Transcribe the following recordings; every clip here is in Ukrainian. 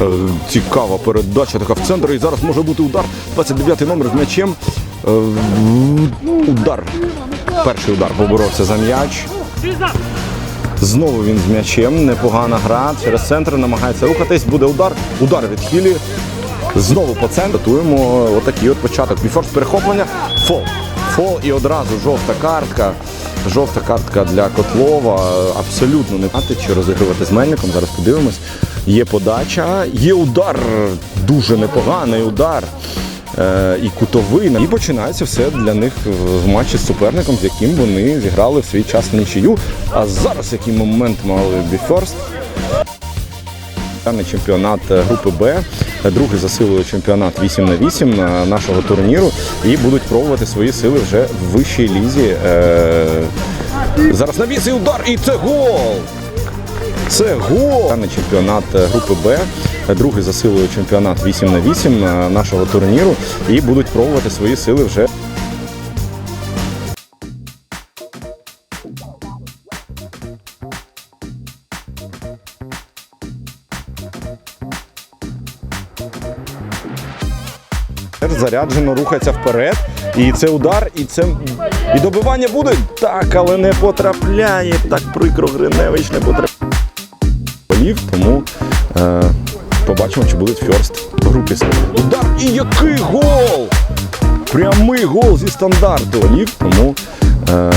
Е, Цікава передача така в центр. І зараз може бути удар. 29-й номер з м'ячем. Е, Удар. Перший удар поборовся за м'яч. Знову він з м'ячем. Непогана гра. Через центр намагається рухатись. Буде удар. Удар від Хілі. Знову по центру. Готуємо отакий от початок. Біфорс перехоплення. Фол. Фол і одразу жовта картка. Жовта картка для Котлова. Абсолютно не знати, чи розігрувати з Мельником. Зараз подивимось. Є подача, є удар. Дуже непоганий удар. Е, і кутовий. І починається все для них в матчі з суперником, з яким вони зіграли в свій час в нічию. А зараз який момент мали Біфорст. Чемпіонат групи Б, другий за силою чемпіонат 8 на 8 е, нашого турніру і будуть пробувати свої сили вже в вищій лізі. Е, Зараз навіс і удар, і це гол! Це гол! Даний чемпіонат е, групи Б, другий за силою чемпіонат 8 на 8 е, нашого турніру і будуть пробувати свої сили вже. Заряджено рухається вперед. І це удар, і це і добивання буде. Так, але не потрапляє. Так прикро Гриневич не потрапляє. Голів, тому е, побачимо, чи буде фьорст групі. Удар і який гол! Прямий гол зі стандарту голів, тому е,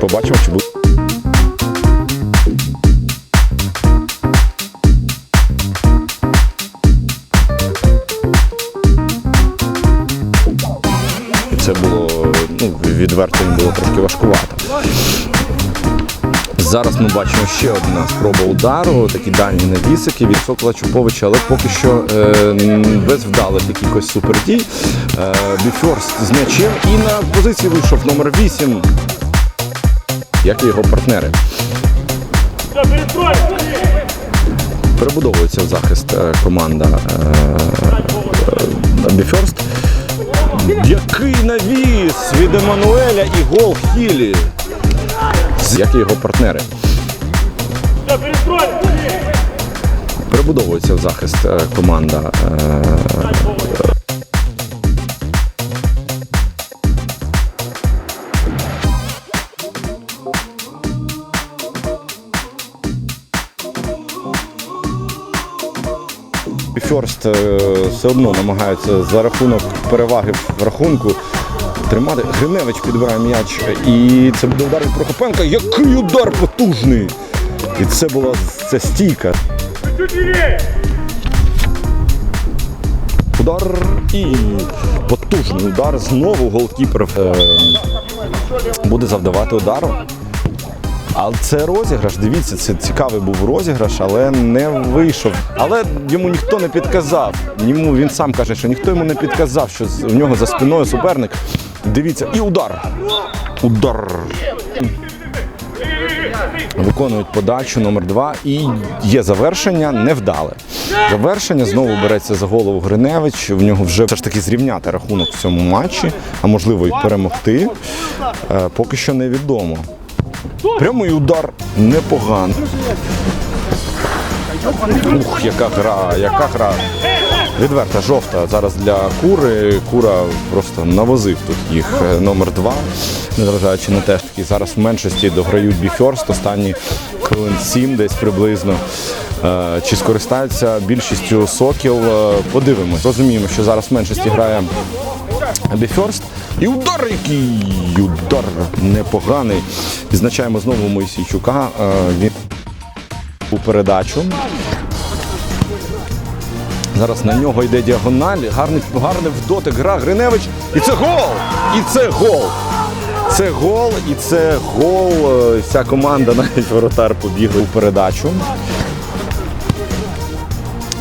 побачимо, чи буде. Це було ну, відверто було трошки важкувато. Зараз ми бачимо ще одна спроба удару, такі дальні навісики від Сокола Чуповича, але поки що е, без вдалих якихось супердій. Е, Біфорст з м'ячем і на позиції вийшов номер 8, як і його партнери. Перебудовується в захист е, команда Біфорст. Який навіс від Еммануеля і гол Хілі. Як і його партнери. Перебудовується в захист е, команда. е, Фьорст е, все одно намагається за рахунок переваги в рахунку тримати. Гриневич підбирає м'яч. І це буде удар від Прокопенка. Який удар потужний! І це була це стійка. Удар і потужний удар. Знову голкіпер е, буде завдавати удару. Але це розіграш. Дивіться, це цікавий був розіграш, але не вийшов. Але йому ніхто не підказав. Йому він сам каже, що ніхто йому не підказав, що в нього за спиною суперник. Дивіться, і удар. Удар. Виконують подачу номер два і є завершення невдале. Завершення знову береться за голову Гриневич. В нього вже все ж таки зрівняти рахунок в цьому матчі, а можливо й перемогти. Е, Поки що невідомо. Прямий удар непоганий. Ух, яка гра, яка гра. Відверта жовта зараз для кури. Кура просто навозив тут їх е, номер два, незважаючи на те, що таки зараз в меншості дограють біферст, останні хвилин сім десь приблизно. Е, Чи скористаються більшістю сокіл? Е, Подивимось. Розуміємо, що зараз в меншості грає Біферст. І удар який удар непоганий. Відзначаємо знову Мойсійчука. Він у передачу. Зараз на нього йде діагональ. Гарний, гарний вдотик гра Гриневич. І це гол! І це гол! Це гол, і це гол. Е, Вся команда, навіть воротар побігла у передачу.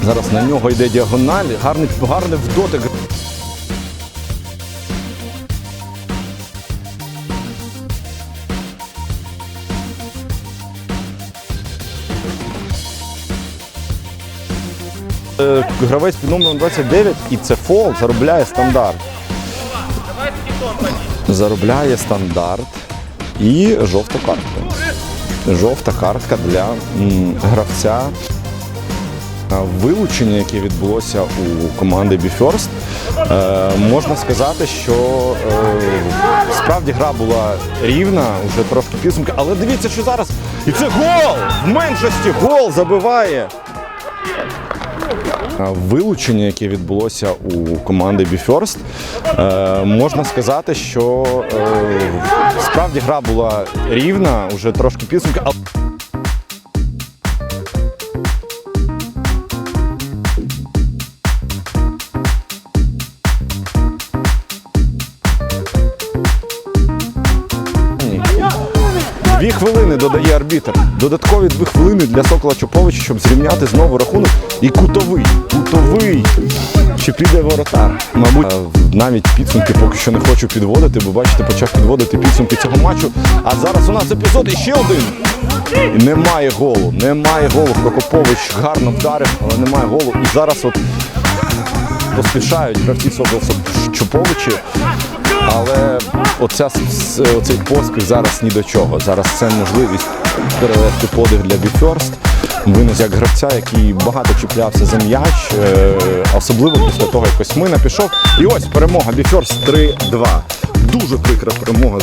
Зараз на нього йде діагональ. Гарний, гарний вдотик. Гравець під номером 29 і це фол заробляє стандарт. Заробляє стандарт і жовта картка. Жовта картка для гравця. Вилучення, яке відбулося у команди е, можна сказати, що е, справді гра була рівна, вже трошки підсумки, але дивіться, що зараз. І це гол! В меншості гол забиває. Вилучення, яке відбулося у команди BeFirst, е, можна сказати, що е, справді гра була рівна, вже трошки підсумки. Хвилини додає арбітр. Додаткові дві хвилини для Сокола Чуповича, щоб зрівняти знову рахунок. І кутовий. Кутовий. Чи піде воротар? Мабуть, е, навіть підсумки поки що не хочу підводити, бо бачите, почав підводити підсумки цього матчу. А зараз у нас епізод і ще один. І немає голу. Немає голу. Прокопович гарно вдарив, але немає голу. І зараз от поспішають гравці Сокол Чуповичі. Але оця, оцей поспіх зараз ні до чого. Зараз це можливість перевести подих для Біферст. Винес як гравця, який багато чіплявся за м'яч, е, особливо після того, як Косьмина пішов. І ось перемога Біферст 3-2. Дуже прикра перемога